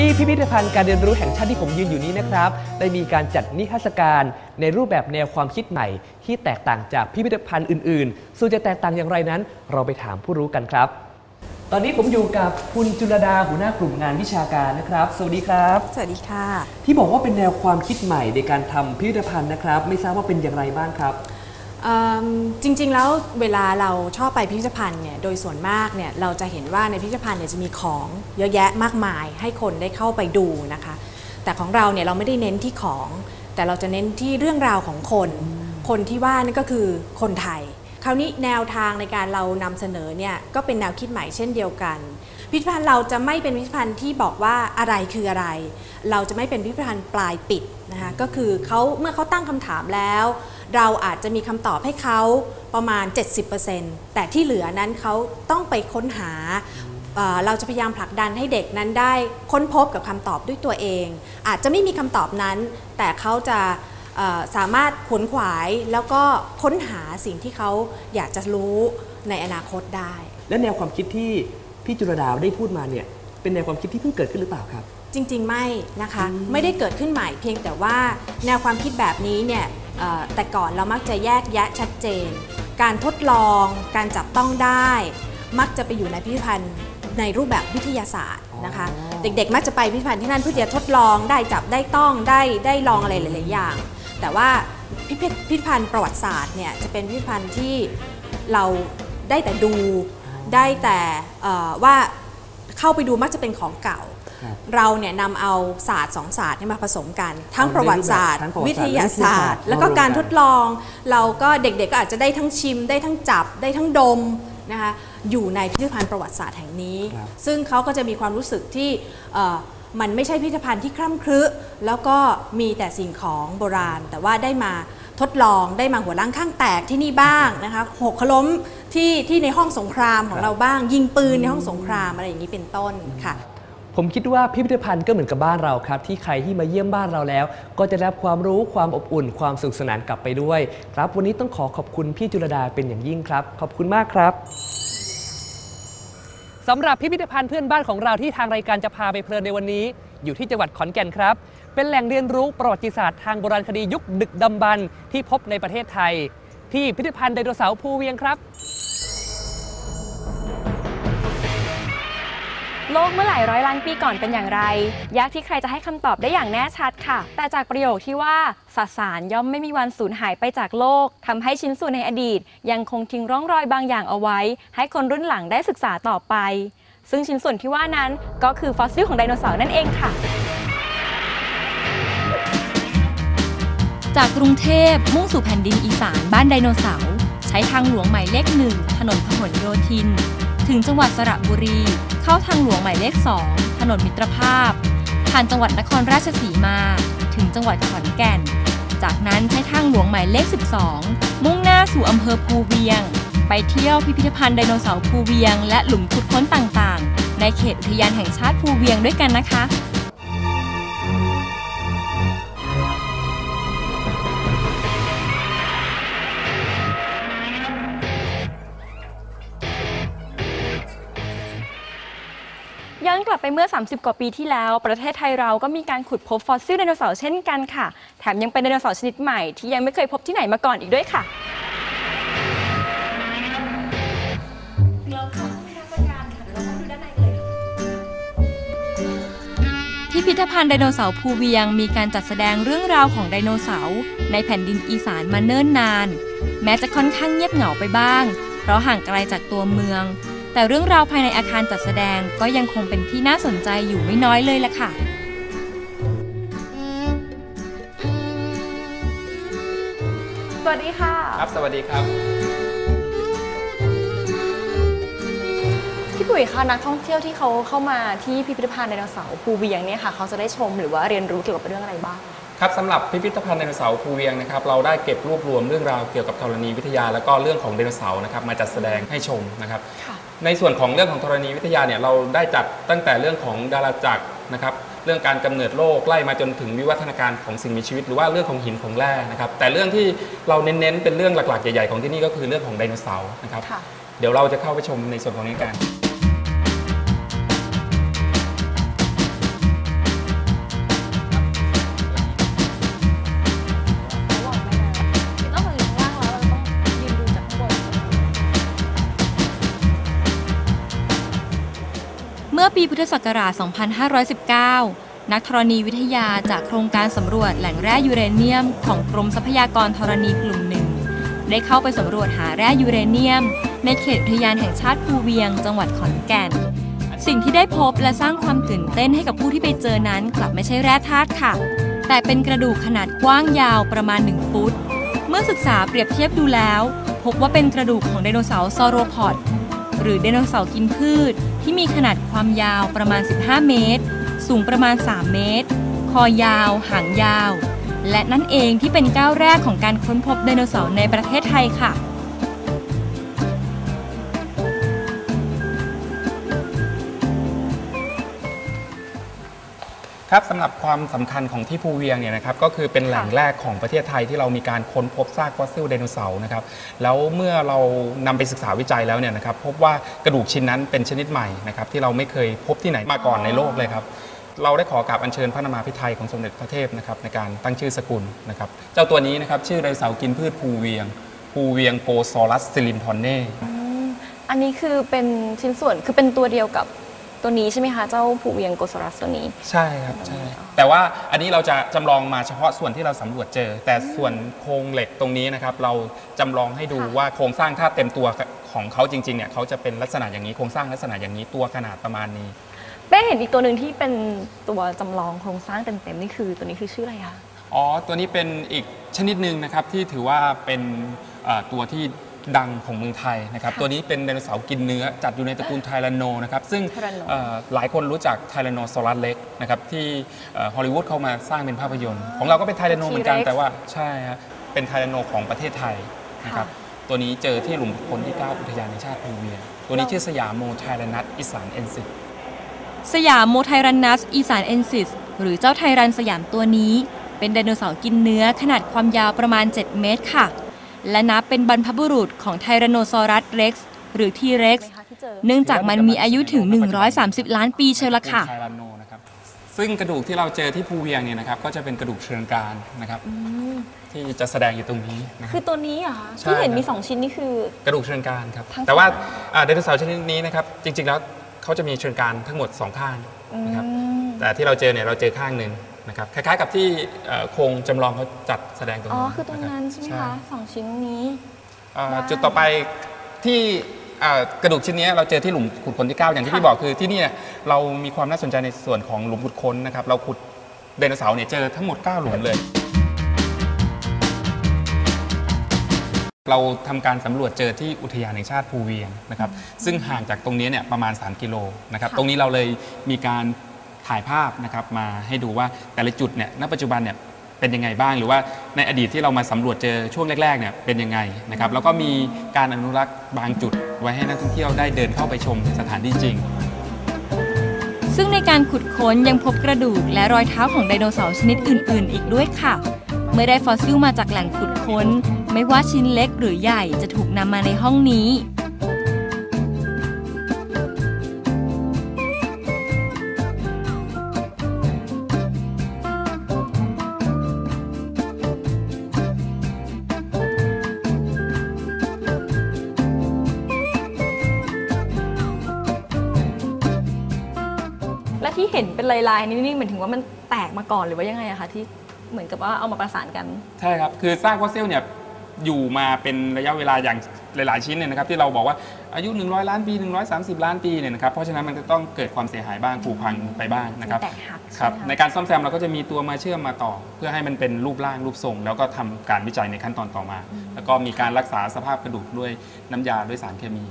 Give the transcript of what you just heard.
ที่พิพิธภัณฑ์การเรียนรู้แห่งชาติที่ผมยืนอยู่นี้นะครับได้มีการจัดนิทรรศการในรูปแบบแนวความคิดใหม่ ที่แตกต่างจากพิพิธภัณฑ์อื่นๆส่วนจะแตกต่างอย่างไรนั้น เราไปถามผู้รู้กันครับ ตอนนี้ผมอยู่กับคุณจุลดาหัวหน้ากลุ่มงานวิชาการนะครับ สวัสดีครับ สวัสดีค่ะ ที่บอกว่าเป็นแนวความคิดใหม่ในการทำพิพิธภัณฑ์นะครับ ไม่ทราบว่าเป็นอย่างไรบ้างครับเอิ่ม จริงๆ แล้วเวลาเราชอบไปพิพิธภัณฑ์เนี่ยโดยส่วนมากเนี่ยเราจะเห็นว่าในพิพิธภัณฑ์เนี่ยจะมีของเยอะแยะมากมายให้คนได้เข้าไปดูนะคะ แต่ของเราเนี่ยเราไม่ได้เน้นที่ของ แต่เราจะเน้นที่เรื่องราวของคน คนที่ว่านี่ก็คือคนไทย คราวนี้แนวทางในการเรานำเสนอเนี่ยก็เป็นแนวคิดใหม่เช่นเดียวกัน พิพิธภัณฑ์เราจะไม่เป็นพิพิธภัณฑ์ที่บอกว่าอะไรคืออะไร เราจะไม่เป็นพิพิธภัณฑ์ปลายปิดนะคะก็คือเขาเมื่อเขาตั้งคำถามแล้ว เราอาจจะมีคำตอบให้เขาประมาณ 70%แต่ที่เหลือนั้นเขาต้องไปค้นหาเอ่อเราจะพยายามผลักดันให้เด็กนั้นได้ค้นพบกับคำตอบด้วยตัวเอง อาจจะไม่มีคำตอบนั้น แต่เขาจะเอ่อสามารถขวนขวายแล้วก็ค้นหาสิ่งที่เขาอยากจะรู้ในอนาคตได้ และแนวความคิดที่พี่จุลดาได้พูดมาเนี่ยเป็นแนวความคิดที่เพิ่งเกิดขึ้นหรือเปล่าครับ จริง ๆ ไม่นะคะ ไม่ได้เกิดขึ้นใหม่เพียงแต่ว่าแนวความคิดแบบนี้เนี่ยเอ่อ แต่ก่อนเรามักจะแยกแยะชัดเจน การทดลอง การจับต้องได้ มักจะไปอยู่ในพิพิธภัณฑ์ในรูปแบบวิทยาศาสตร์นะคะอ๋อเด็กๆ มักจะไปพิพิธภัณฑ์ที่นั่นเพื่อจะทดลองได้จับได้ต้องได้ได้ลองอะไรหลายๆอย่าง แต่ว่าพิพิธพิพิธภัณฑ์ประวัติศาสตร์เนี่ยจะเป็นพิพิธภัณฑ์ที่เราได้แต่ดูได้แต่เอ่อว่าเข้าไปดูมักจะเป็นของเก่าครับ เราเนี่ยนำเอาศาสตร์สองศาสตร์เนี่ยมาผสมกัน ทั้งเอาในประวัติศาสตร์รูปแบบทั้งประวัวิติทศาสตร์ยาศาสตร์และวิทยาศาสตร์ แล้วก็การมารวมกันทดลอง เราก็เด็กๆก็อาจจะได้ทั้งชิม ได้ทั้งจับได้ทั้งดมนะคะอยู่ในพิพิธภัณฑ์ประวัติศาสตร์แห่งนี้ครับซึ่งเขาก็จะมีความรู้สึกที่เอ่อมันไม่ใช่พิพิธภัณฑ์ที่คร่ำครึแล้วก็มีแต่สิ่งของโบราณ แต่ว่าได้มาทดลองได้มาหัวล้างข้างแตกที่นี่บ้างนะคะหกขล้มที่ที่ในห้องสงครามของเราบ้าง ยิงปืนในห้องสงครามอะไรอย่างนี้เป็นต้นค่ะ ผมคิดว่าพิพิธภัณฑ์ก็เหมือนกับบ้านเราครับ ที่ใครที่มาเยี่ยมบ้านเราแล้ว ก็จะได้รับความรู้ความอบอุ่นความสุขสนานกลับไปด้วย ครับวันนี้ต้องขอขอบคุณพี่จุลดาเป็นอย่างยิ่งครับ ขอบคุณมากครับสำหรับพิพิธภัณฑ์เพื่อนบ้านของเราที่ทางรายการจะพาไปเพลินในวันนี้ อยู่ที่จังหวัดขอนแก่นครับ เป็นแหล่งเรียนรู้ประวัติศาสตร์ทางโบราณคดียุคดึกดำบรรพ์ที่พบในประเทศไทย ที่พิพิธภัณฑ์ไดโนเสาร์ภูเวียงครับ ลกเมื่อหลายร้อยล้านปีก่อนเป็นอย่างไร ยากที่ใครจะให้คำตอบได้อย่างแน่ชัดค่ะ แต่จากประโยคที่ว่าสสารย่อมไม่มีวันสูญหายไปจากโลกทำให้ชิ้นส่วนในอดีต ยังคงทิ้งร่องรอยบางอย่างเอาไว้ ให้คนรุ่นหลังได้ศึกษาต่อไป ซึ่งชิ้นส่วนที่ว่านั้นก็คือฟอสซิลของไดโนเสาร์นั่นเองค่ะจากกรุงเทพมุ่งสู่แผ่นดินอีสานบ้านไดโนเสาร์ใช้ทางหลวงหมายเลขหนึ่งถนนพหลโยธิน ถึงจังหวัดสระบุรี เข้าทางหลวงหมายเลข 2 ถนนมิตรภาพ ผ่านจังหวัดนครราชสีมา ถึงจังหวัดขอนแก่น จากนั้นใช้ทางหลวงหมายเลข 12 มุ่งหน้าสู่อำเภอภูเวียง ไปเที่ยวพิพิธภัณฑ์ไดโนเสาร์ภูเวียง และหลุมขุดค้นต่างๆ ในเขตอุทยานแห่งชาติภูเวียงด้วยกันนะคะ ย้อนกลับไปเมื่อ 30 กว่าปีที่แล้ว ประเทศไทยเราก็มีการขุดพบฟอสซิลไดโนเสาร์เช่นกันค่ะ แถมยังเป็นไดโนเสาร์ชนิดใหม่ที่ยังไม่เคยพบที่ไหนมาก่อนอีกด้วยค่ะพิพิธภัณฑ์ไดโนเสาร์ภูเวียงมีการจัดแสดงเรื่องราวของไดโนเสาร์ในแผ่นดินอีสานมาเนิ่นนาน แม้จะค่อนข้างเงียบเหงาไปบ้าง เพราะห่างไกลจากตัวเมือง แต่เรื่องราวภายในอาคารจัดแสดงก็ยังคงเป็นที่น่าสนใจอยู่ไม่น้อยเลยล่ะค่ะสวัสดีค่ะ ครับ สวัสดีครับ พี่ปุ๋ยคะนักท่องเที่ยวที่เขาเข้ามาที่พิพิธภัณฑ์ไดโนเสาร์ภูเวียงเนี่ยค่ะ เขาจะได้ชมหรือว่าเรียนรู้เกี่ยวกับเรื่องอะไรบ้าง ครับสำหรับพิพิธภัณฑ์ไดโนเสาร์ภูเวียงนะครับเราได้เก็บรวบรวมเรื่องราวเกี่ยวกับธรณีวิทยา แล้วก็เรื่องของไดโนเสาร์นะครับมาจัดแสดงให้ชมนะครับค่ะ ในส่วนของเรื่องของธรณีวิทยาเนี่ยเราได้จัดตั้งแต่เรื่องของดาราจักรนะครับเรื่องการกำเนิดโลกไล่มาจนถึงวิวัฒนาการของสิ่งมีชีวิต หรือว่าเรื่องของหินของแร่นะครับแต่เรื่องที่เราเน้นๆเป็นเรื่องหลักๆใหญ่ๆของที่นี่ก็คือเรื่องของไดโนเสาร์นะครับค่ะเดี๋ยวเราจะเข้าไปชมในส่วนของนี้กัน มื่อปีพุทธศักราช 2519 นักธรณีวิทยาจากโครงการสำรวจแหล่งแร่ยูเรเนียม ของกรมทรัพยากรธรณีกลุ่มหนึ่ง ได้เข้าไปสำรวจหาแร่ยูเรเนียม ในเขตอุทยานแห่งชาติภูเวียง จังหวัดขอนแก่น สิ่งที่ได้พบและสร้างความตื่นเต้นให้กับผู้ที่ไปเจอนั้น กลับไม่ใช่แร่ธาตุค่ะ แต่เป็นกระดูกขนาดกว้างยาวประมาณ 1 ฟุต เมื่อศึกษาเปรียบเทียบดูแล้ว พบว่าเป็นกระดูกของไดโนเสาร์ซอโรพอดหรือไดโนเสาร์กินพืช ที่มีขนาดความยาวประมาณ 15 เมตร สูงประมาณ 3 เมตร คอยาว หางยาว และนั่นเองที่เป็นก้าวแรกของการค้นพบไดโนเสาร์ในประเทศไทยค่ะ ครับสำหรับความสำคัญของที่ภูเวียงเนี่ยนะครับก็คือเป็นแหล่งแรกของประเทศไทยที่เรามีการค้นพบซากฟอสซิลไดโนเสาร์นะครับแล้วเมื่อเรานำไปศึกษาวิจัยแล้วเนี่ยนะครับพบว่ากระดูกชิ้นนั้นเป็นชนิดใหม่นะครับที่เราไม่เคยพบที่ไหนมาก่อนในโลกเลยครับ เราได้ขอกราบอัญเชิญพระนามาพิไทยของสมเด็จพระเทพนะครับในการตั้งชื่อสกุลนะครับเจ้าตัวนี้นะครับชื่อไดโนเสาร์กินพืชภูเวียงภูเวียงโกซอรัสซิลินทอนเน่ อันนี้คือเป็นชิ้นส่วนคือเป็นตัวเดียวกับ ตัวนี้ใช่ไหมคะเจ้าผูเวียงโกสรัสตัวนี้ ใช่ครับใช่แต่ว่าอันนี้เราจะจำลองมาเฉพาะส่วนที่เราสำรวจเจอ แต่ส่วนโครงเหล็กตรงนี้นะครับ เราจำลองให้ดูค่ะว่าโครงสร้างถ้าเต็มตัวของเขาจริงๆเนี่ยเขาจะเป็นลักษณะอย่างนี้โครงสร้างลักษณะอย่างนี้ตัวขนาดประมาณนี้ เป้เห็นอีกตัวหนึ่งที่เป็นตัวจำลองโครงสร้างเต็มๆนี่คือตัวนี้คือชื่ออะไรคะ อ๋อ ตัวนี้เป็นอีกชนิดหนึ่งนะครับที่ถือว่าเป็นเอ่อตัวที่ ดังของเมืองไทยนะครับค่ะตัวนี้เป็นไดโนเสาร์กินเนื้อจัดอยู่ในตระกูลไทแรนโนนะครับซึ่ง Tyranno เอ่อหลายคนรู้จักไทแรนโนซอรัสเล็กนะครับที่ฮอลลีวูดเข้ามาสร้างเป็นภาพยนตร์ ของเราก็เป็นไทแรนโนเหมือนกัน T-Rex แต่ว่าใช่ฮะเป็นไทแรนโนของประเทศไทยนะครับตัวนี้เจอที่หลุมพลที่ 9 อุทยานแห่งชาติภูเวียงตัวนี้ชื่อสยามโมไทแรนัสอิสานเอนซิสยามโมไทรันนัสอีสานเอนซิสหรือเจ้าไทรันสยามตัวนี้ เป็นไดโนเสาร์กินเนื้อขนาดความยาวประมาณ 7 เมตรค่ะ และนับเป็นบรรพบุรุษของไทแรนโนซอรัสเร็กซ์หรือทีเร็กซ์ไหมคะที่เจอเนื่องจากมันมีอายุถึง 130 ล้านปีเชียวละค่ะ ไทแรนโนนะครับซึ่งกระดูกที่เราเจอที่ภูเวียงเนี่ยนะครับก็จะเป็นกระดูกเชิงกรานนะครับที่จะแสดงอยู่ตรงนี้นะคคืรัอบตัวนี้เหรอะคะใช่ที่เห็นครับมีสองชิ้นนี่คือ กระดูกเชิงกรานครับ ทั้งแต่ว่าสองอ่าไดโนเสาร์ชนิดนี้นะครับจริงๆแล้วเขาจะมีเชิงกรานทั้งหมดสองข้างนะครับอืมแต่ที่เราเจอเนี่ยเราเจอข้างหนึ่ง นะครับคล้ายๆกับที่เอ่อโครงจำลองเขาจัดแสดงตรงอ๋อนี้คือตรงนั้นใช่ไหมคะสองชิ้นนี้อ่าได้จุดต่อไปที่อ่ากระดูกชิ้นนี้เราเจอที่หลุมขุดค้นที่ 9 อย่างที่ค่ะพี่บอกคือที่เนี่ยเรามีความน่าสนใจในส่วนของหลุมขุดค้นนะครับเราขุดไดโนเสาร์เนี่ยเจอทั้งหมด 9 หลุมเลย เราทำการสำรวจเจอที่อุทยานแห่งชาติภูเวียงนะครับซึ่งห่างจากตรงนี้เนี่ยประมาณ 3 กิโลนะครับค่ะตรงนี้เราเลยมีการ ถ่ายภาพนะครับมาให้ดูว่าแต่ละจุดเนี่ยณปัจจุบันเนี่ยเป็นยังไงบ้าง หรือว่าในอดีตที่เรามาสำรวจเจอช่วงแรกๆเนี่ยเป็นยังไงนะครับแล้วก็มีการอนุรักษ์บางจุดไว้ให้นักท่องเที่ยวได้เดินเข้าไปชมสถานที่จริง ซึ่งในการขุดค้นยังพบกระดูกและรอยเท้าของไดโนเสาร์ชนิดอื่น ๆ อีกด้วยค่ะ เมื่อได้ฟอสซิลมาจากแหล่งขุดค้น ไม่ว่าชิ้นเล็กหรือใหญ่จะถูกนำมาในห้องนี้ ที่เห็นเป็นลายๆนี่นี่เหมือนถึงว่ามันแตกมาก่อนหรือว่ายังไงอะคะที่เหมือนกับว่าเอามาประสานกัน ใช่ครับ คือซากฟอสซิลเนี่ยอยู่มาเป็นระยะเวลาอย่างหลาย ๆ ชิ้นเนี่ยนะครับที่เราบอกว่าอายุ 100 ล้านปี 130 ล้านปีเนี่ยนะครับเพราะฉะนั้นมันก็ต้องเกิดความเสียหายบ้างผุพังไปบ้างนะครับแตกหักครับใช่ไหมคะในการซ่อมแซมเราก็จะมีตัวมาเชื่อมมาต่อ เพื่อให้มันเป็นรูปร่างรูปทรง แล้วก็ทำการวิจัยในขั้นตอนต่อมา แล้วก็มีการรักษาสภาพกระดูกด้วยน้ำยาด้วยสารเคมี